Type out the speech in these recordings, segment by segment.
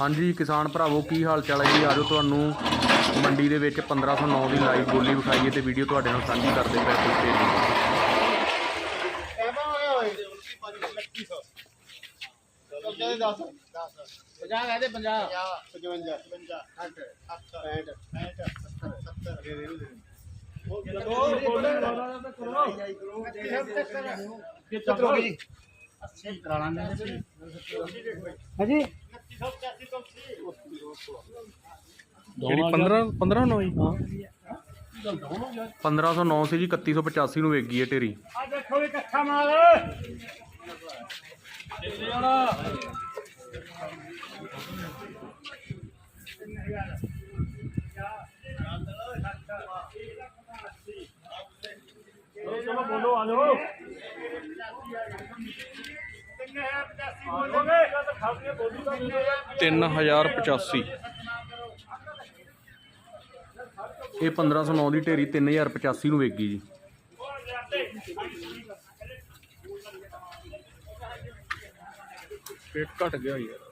ਹਾਂਜੀ ਕਿਸਾਨ ਭਰਾਵੋ, ਕੀ ਹਾਲ ਚਾਲ ਹੈ ਜੀ? ਆਜੋ ਤੁਹਾਨੂੰ ਮੰਡੀ ਦੇ ਵਿੱਚ 1509 ਦੀ ਲਾਈਵ ਬੋਲੀ ਵਿਖਾਈਏ ਤੇ ਵੀਡੀਓ ਤੁਹਾਡੇ ਨਾਲ ਸਾਂਝੀ ਕਰਦੇ ਪਏ ਕੋਈ ਹਾਂਜੀ। ਜਿਹੜੀ 15 1509 ਜੀ 1509 ਸੀ ਜੀ 3185 ਨੂੰ ਵੇਗੀ ਹੈ ਢੇਰੀ। ਆ ਦੇਖੋ ਵੀ ਕੱਠਾ ਮਾਲ ਬੋਲੋ ਆ 3085 ਇਹ 1509 ਦੀ ਢੇਰੀ 3085 ਨੂੰ ਵੇਗੀ ਜੀ। ਪੇਟ ਘਟ ਗਿਆ ਯਾਰ।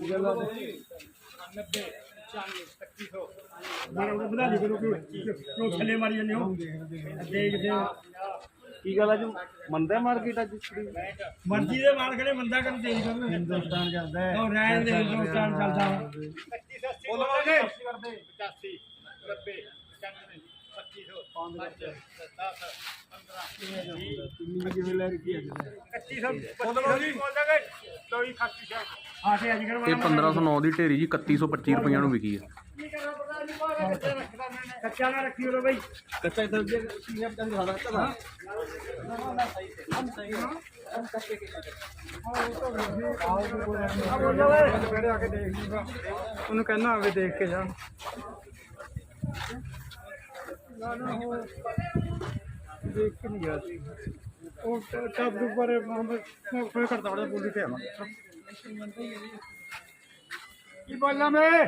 ਮਾਰਾ ਉਹ 90 95 2500 ਮੈਂ ਉਹ ਬਣਾ ਲਈ ਕਰੋ ਕਿਉਂ ਥੱਲੇ ਮਾਰੀ ਜਾਂਦੇ ਹੋ? ਦੇਖਦੇ ਹੋ ਕੀ ਗੱਲ ਅੱਜ ਮੰਦਾ ਮਾਰਕੀਟ ਅੱਜ? ਮਰਜ਼ੀ ਦੇ ਮਾਰ ਖੜੇ ਮੰਦਾ ਕਰਨ ਤੇਜ਼ ਕਰਨ ਹਿੰਦੁਸਤਾਨ ਚੱਲਦਾ ਹੈ। ਉਹ ਰਹਿਣ ਦੇ ਹਿੰਦੁਸਤਾਨ ਚੱਲਦਾ। 2580 ਬੋਲੋ ਜੀ 85 90 95 2500 5 10 10 ਇਹ 1509 ਦੀ ਢੇਰੀ ਜੀ 3125 ਰੁਪਈਆ ਨੂੰ ਵਿਕੀ ਹੈ ਕੱਚਾ ਨਾ ਰੱਖਿਓ ਰੋ ਬਈ। ਕੱਚਾ ਇਧਰ ਦੇ ਕੀ ਅਬ ਤੰਗ ਹਾਲਾ ਤਾ ਆ। ਬੋਲੋਗੇ ਬੜੇ ਆ ਕੇ ਦੇਖ ਲੂਗਾ ਉਹਨੂੰ ਕਹਿਣਾ ਆਵੇ ਦੇਖ ਕੇ ਜਾ। ਨਾ ਨਾ ਉਹ ਦੇਖ ਕੇ ਨਹੀਂ ਗਿਆ ਸੀ ਉਹ ਟੱਬ ਦੇ ਉੱਪਰ ਕੋਈ ਕਰਦਾ ਬੜਾ ਬੋਲੀ ਤੇ ਆਵਾ ਕੀ ਬੋਲਾਂ ਮੈਂ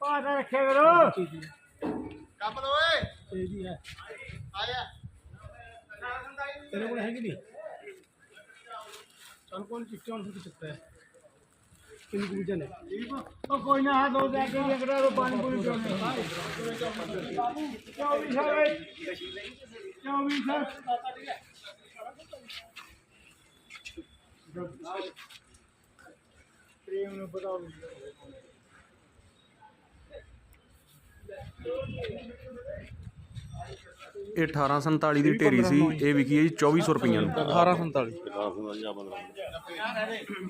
ਪਾਰ ਰੱਖੇ ਕਰੋ ਕੱਪ ਲੋ ਓਏ ਤੇਜੀ ਹੈ ਆਇਆ ਤੇਰੇ ਕੋਲ ਹੈਗੀ ਨਹੀਂ ਚਲ ਕੋਲ ਚਿੱਟੇ ਹੁਣ ਸੁੱਟ ਚੁੱਕਾ ਹੈ ਕਿੰਨੀ ਕੁ ਵਜਨ ਹੈ ਉਹ ਕੋਈ ਨਾ ਹੱਥ ਹੋ ਜਾ ਕੇ ਅਗਰ ਉਹ ਪਾਣੀ ਪੂਰੀ ਪੀਉਂਦੇ 24 ਹੈ 24 ਹੈ ਪ੍ਰੇਮ ਨੂੰ ਬਤਾਓ ਇਹ 1847 ਦੀ ਢੇਰੀ ਸੀ ਇਹ ਵਿਕੀ ਹੈ ਜੀ 2400 ਰੁਪਈਆ ਨੂੰ। 1847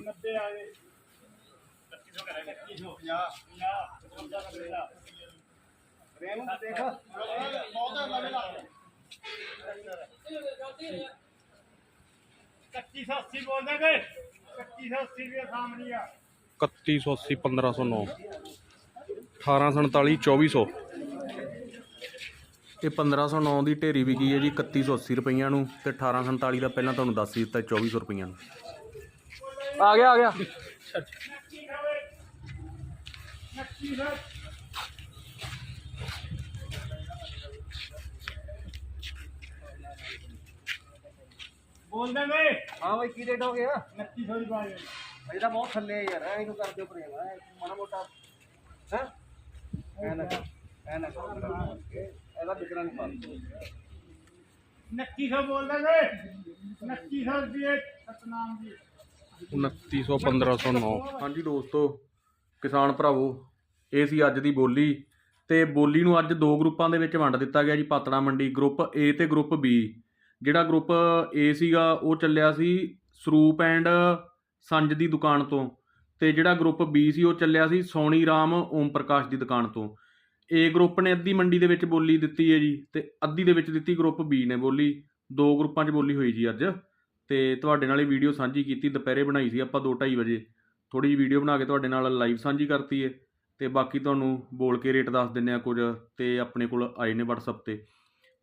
ਨੱਬੇ ਆ ਗਏ 2500 ਕਰਾਂਗੇ 2550 ਪ੍ਰੇਮ ਦੇਖ ਬਹੁਤ ਲਵੇ ਲਾ 2580 ਬੋਲਦੇ ਗਏ 2580 ਰੁਪਏ ਸਾਹਮਣੇ ਆ 3180 1509 1847 2400 ਇਹ 1509 ਦੀ ਢੇਰੀ ਵਿਕੀ ਹੈ ਜੀ 3180 ਰੁਪਈਆ ਨੂੰ ਤੇ 1847 ਦਾ ਪਹਿਲਾਂ ਤੁਹਾਨੂੰ ਦੱਸ ਹੀ ਦਿੱਤਾ 2400 ਰੁਪਈਆ ਨੂੰ। ਆ ਗਿਆ ਆ ਗਿਆ। ਬੋਲਦੇ ਗਏ ਹਾਂ ਬਈ ਕੀ ਰੇਟ ਹੋ ਗਿਆ? 2900 ਦੀ ਬਾਜ ਇਹਦਾ ਬਹੁਤ ਥੱਲੇ ਆ ਯਾਰ ਇਹਨੂੰ ਕਰ ਦਿਓ ਪ੍ਰੇਮ ਮਾੜਾ ਮੋਟਾ। ਹੈ? ਐ ਨਾ ਕਰ, ਐ ਨਾ ਕਰ। ਇਹਦਾ ਵਿਕਰਾ ਨਹੀਂ ਪਾਉਂਦਾ 2900 ਬੋਲਦੇ 2900 ਰੁਪਏ ਸਤਨਾਮ ਜੀ 2900 1509 ਹਾਂਜੀ ਦੋਸਤੋ ਕਿਸਾਨ ਭਰਾਵੋ ਇਹ ਸੀ ਅੱਜ ਦੀ ਬੋਲੀ। ਤੇ ਬੋਲੀ ਨੂੰ ਅੱਜ ਦੋ ਗਰੁੱਪਾਂ ਦੇ ਵਿੱਚ ਵੰਡ ਦਿੱਤਾ ਗਿਆ ਜੀ ਪਾਤੜਾ ਮੰਡੀ ਗਰੁੱਪ A ਤੇ ਗਰੁੱਪ B ਜਿਹੜਾ ਗਰੁੱਪ A ਸੀਗਾ ਉਹ ਚੱਲਿਆ ਸੀ ਸਰੂਪ ਐਂਡ ਸੰਜ ਦੀ ਦੁਕਾਨ ਤੋਂ। ਤੇ ਜਿਹੜਾ ਗਰੁੱਪ B ਸੀ ਉਹ ਚੱਲਿਆ ਸੀ ਸੋਨੀ ਰਾਮ ਓਮ ਪ੍ਰਕਾਸ਼ ਦੀ ਦੁਕਾਨ ਤੋਂ। ਏ ਗਰੁੱਪ ਨੇ ਅੱਧੀ ਮੰਡੀ ਦੇ ਵਿੱਚ ਬੋਲੀ ਦਿੱਤੀ ਹੈ ਜੀ ਤੇ ਅੱਧੀ ਦੇ ਵਿੱਚ ਦਿੱਤੀ ਗਰੁੱਪ ਬੀ ਨੇ ਬੋਲੀ। ਦੋ ਗਰੁੱਪਾਂ 'ਚ ਬੋਲੀ ਹੋਈ ਜੀ ਅੱਜ। ਤੇ ਤੁਹਾਡੇ ਨਾਲ ਇਹ ਵੀਡੀਓ ਸਾਂਝੀ ਕੀਤੀ, ਦੁਪਹਿਰੇ ਬਣਾਈ ਸੀ ਆਪਾਂ 2:30 ਵਜੇ। ਥੋੜੀ ਜਿਹੀ ਵੀਡੀਓ ਬਣਾ ਕੇ ਤੁਹਾਡੇ ਨਾਲ ਲਾਈਵ ਸਾਂਝੀ ਕਰਤੀ ਹੈ। ਤੇ ਬਾਕੀ ਤੁਹਾਨੂੰ ਬੋਲ ਕੇ ਰੇਟ ਦੱਸ ਦਿੰਨੇ ਆ ਕੁਝ ਤੇ ਆਪਣੇ ਕੋਲ ਆਏ ਨੇ WhatsApp ਤੇ।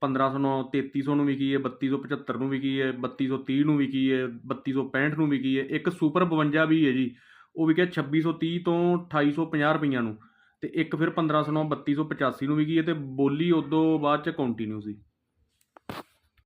1509 3300 ਨੂੰ ਵਿਕੀ ਹੈ 3275 ਨੂੰ ਵਿਕੀ ਹੈ 3230 ਨੂੰ ਵਿਕੀ ਹੈ 3265 ਨੂੰ ਵਿਕੀ ਹੈ। ਇੱਕ ਸੁਪਰ 52 ਵੀ ਹੈ ਜੀ। ਉਹ ਵਿਕਿਆ 2630 ਤੋਂ 2850 ਰੁਪਈਆਂ ਨੂੰ। ਅਤੇ ਇੱਕ ਫਿਰ 1509 3285 ਨੂੰ ਵਿਕੀ ਹੈ ਅਤੇ ਬੋਲੀ ਉਦੋਂ ਬਾਅਦ ਚ ਕੰਟੀਨਿਊ ਸੀ।